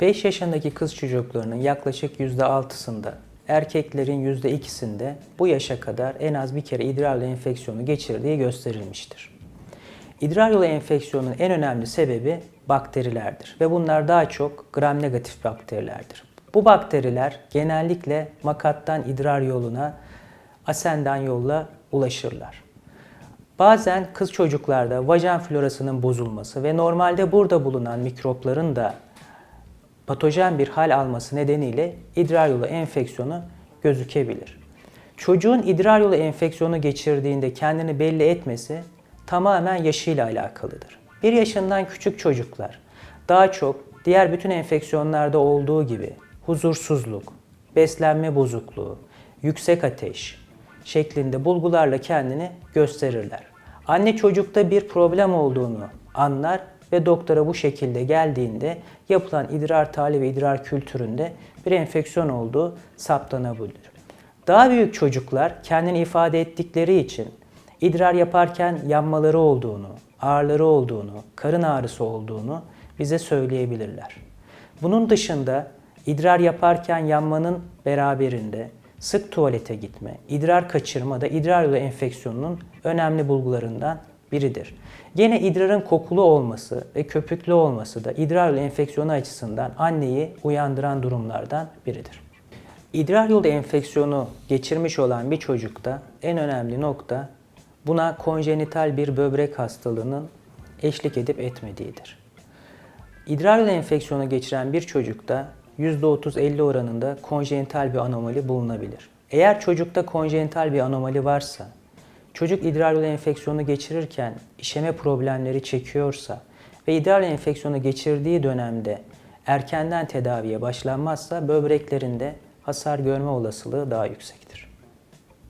5 yaşındaki kız çocuklarının yaklaşık %6'sında, erkeklerin %2'sinde bu yaşa kadar en az bir kere idrar yolu enfeksiyonu geçirdiği gösterilmiştir. İdrar yolu enfeksiyonunun en önemli sebebi bakterilerdir ve bunlar daha çok gram negatif bakterilerdir. Bu bakteriler genellikle makattan idrar yoluna asenden yolla ulaşırlar. Bazen kız çocuklarda vajen florasının bozulması ve normalde burada bulunan mikropların da patojen bir hal alması nedeniyle idrar yolu enfeksiyonu gözükebilir. Çocuğun idrar yolu enfeksiyonu geçirdiğinde kendini belli etmesi tamamen yaşıyla alakalıdır. 1 yaşından küçük çocuklar daha çok diğer bütün enfeksiyonlarda olduğu gibi huzursuzluk, beslenme bozukluğu, yüksek ateş şeklinde bulgularla kendini gösterirler. Anne çocukta bir problem olduğunu anlar ve doktora bu şekilde geldiğinde yapılan idrar tahlili ve idrar kültüründe bir enfeksiyon olduğu saptanabilir. Daha büyük çocuklar kendini ifade ettikleri için idrar yaparken yanmaları olduğunu, ağrıları olduğunu, karın ağrısı olduğunu bize söyleyebilirler. Bunun dışında idrar yaparken yanmanın beraberinde sık tuvalete gitme, idrar kaçırma da idrar yolu enfeksiyonunun önemli bulgularından biridir. Yine idrarın kokulu olması ve köpüklü olması da idrar yolu enfeksiyonu açısından anneyi uyandıran durumlardan biridir. İdrar yolu enfeksiyonu geçirmiş olan bir çocukta en önemli nokta buna konjenital bir böbrek hastalığının eşlik edip etmediğidir. İdrar yolu enfeksiyonu geçiren bir çocukta %30-50 oranında konjenital bir anomali bulunabilir. Eğer çocukta konjenital bir anomali varsa, çocuk idrar yolu enfeksiyonu geçirirken işeme problemleri çekiyorsa ve idrar enfeksiyonu geçirdiği dönemde erkenden tedaviye başlanmazsa böbreklerinde hasar görme olasılığı daha yüksektir.